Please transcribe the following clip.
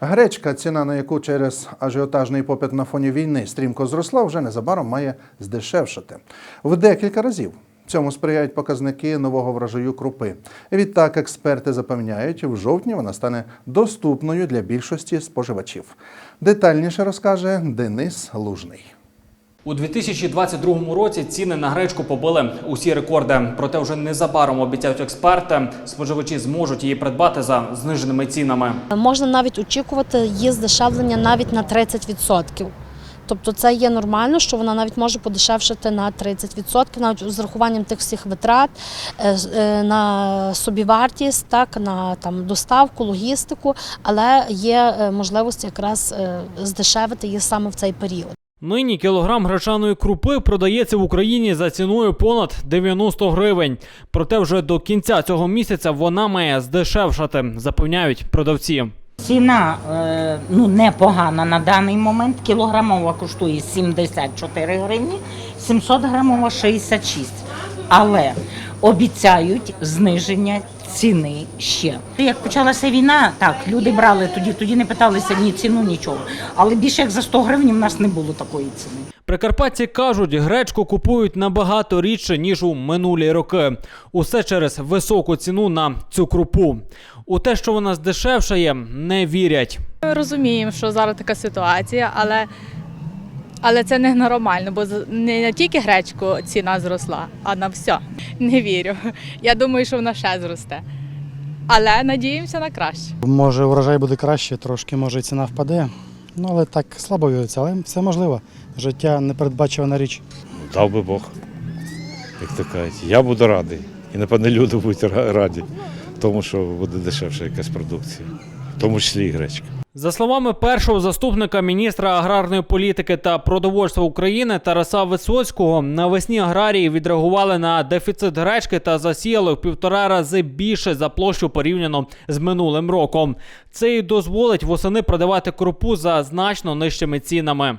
Гречка, ціна на яку через ажіотажний попит на фоні війни стрімко зросла, вже незабаром має здешевшати в декілька разів. Цьому сприяють показники нового врожаю крупи. Відтак, експерти запевняють, в жовтні вона стане доступною для більшості споживачів. Детальніше розкаже Денис Лужний. У 2022 році ціни на гречку побили усі рекорди. Проте вже незабаром обіцяють експерти, споживачі зможуть її придбати за зниженими цінами. Можна навіть очікувати її здешевлення навіть на 30%. Тобто це є нормально, що вона навіть може подешевшити на 30%, навіть з урахуванням тих всіх витрат е, е, на собівартість, так, на там, доставку, логістику, але є е, можливості якраз здешевити її саме в цей період. Нині кілограм гречаної крупи продається в Україні за ціною понад 90 гривень. Проте вже до кінця цього місяця вона має здешевшати, запевняють продавці. Ціна е, ну, непогана на даний момент. Кілограмова коштує 74 гривні, 700 грамова 66. Але обіцяють зниження ціни ще. Як почалася війна, так, люди брали тоді, тоді не питалися ні ціну, нічого. Але більше як за 100 гривень в нас не було такої ціни. Прикарпатці кажуть, гречку купують набагато рідше ніж у минулі роки. Усе через високу ціну на цю крупу. У те, що вона здешевшає, не вірять. Ми розуміємо, що зараз така ситуація, але, але це не нормально, бо не тільки гречку ціна зросла, а на все. Не вірю. Я думаю, що вона ще зросте. Але надіємося на краще. Може, урожай буде краще, трошки може ціна впаде. Ну, але так слабо віриться, але все можливо. Життя непередбачувана річ. Дав би Бог, як то кажуть. Я буду радий. І напевне люди будуть раді, тому що буде дешевша якась продукція, в тому числі і гречка. За словами першого заступника міністра аграрної політики та продовольства України Тараса Висоцького, навесні аграрії відреагували на дефіцит гречки та засіяли в півтора рази більше за площу порівняно з минулим роком. Це й дозволить восени продавати крупу за значно нижчими цінами.